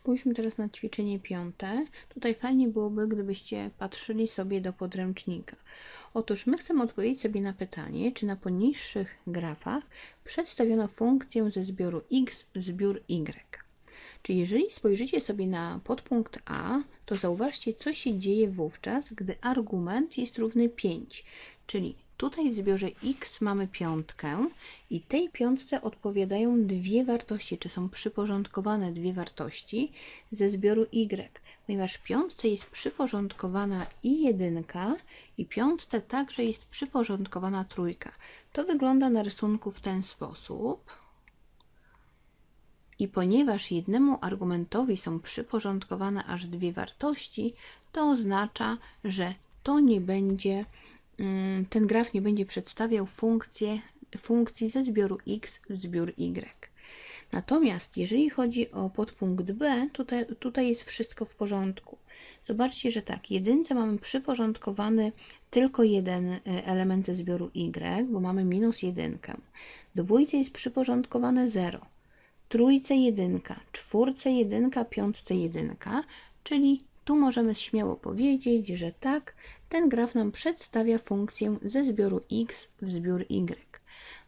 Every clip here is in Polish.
Spójrzmy teraz na ćwiczenie piąte. Tutaj fajnie byłoby, gdybyście patrzyli sobie do podręcznika. Otóż my chcemy odpowiedzieć sobie na pytanie, czy na poniższych grafach przedstawiono funkcję ze zbioru x zbiór y. Czyli jeżeli spojrzycie sobie na podpunkt A, to zauważcie, co się dzieje wówczas, gdy argument jest równy 5. Czyli tutaj w zbiorze x mamy piątkę i tej piątce odpowiadają dwie wartości, czy są przyporządkowane dwie wartości ze zbioru y. Ponieważ piątce jest przyporządkowana i jedynka, i piątce także jest przyporządkowana trójka. To wygląda na rysunku w ten sposób. I ponieważ jednemu argumentowi są przyporządkowane aż dwie wartości, to oznacza, że to nie będzie, mm, ten graf nie będzie przedstawiał funkcję, funkcji ze zbioru x w zbiór y. Natomiast jeżeli chodzi o podpunkt B, tutaj, tutaj jest wszystko w porządku. Zobaczcie, że tak, jedynce mamy przyporządkowany tylko jeden e, element ze zbioru y, bo mamy minus jedynkę. Dwójce jest przyporządkowane 0 trójce jedynka, czwórce jedynka, piątce jedynka, czyli tu możemy śmiało powiedzieć, że tak, ten graf nam przedstawia funkcję ze zbioru x w zbiór y.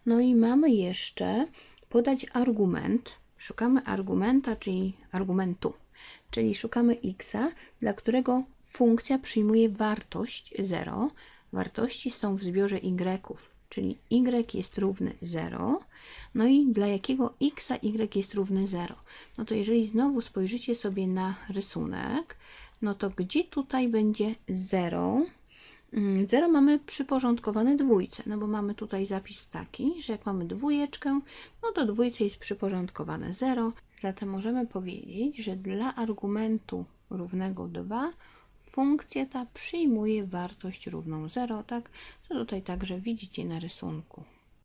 No i mamy jeszcze podać argument. Szukamy argumenta, czyli argumentu, czyli szukamy x, dla którego funkcja przyjmuje wartość 0. Wartości są w zbiorze y, czyli y jest równy 0. No i dla jakiego x y jest równy 0? No to jeżeli znowu spojrzycie sobie na rysunek, no to gdzie tutaj będzie 0? 0 mm, mamy przyporządkowane dwójce, no bo mamy tutaj zapis taki, że jak mamy dwójeczkę, no to dwójce jest przyporządkowane 0. Zatem możemy powiedzieć, że dla argumentu równego 2 funkcja ta przyjmuje wartość równą 0, tak? To tutaj także widzicie na rysunku.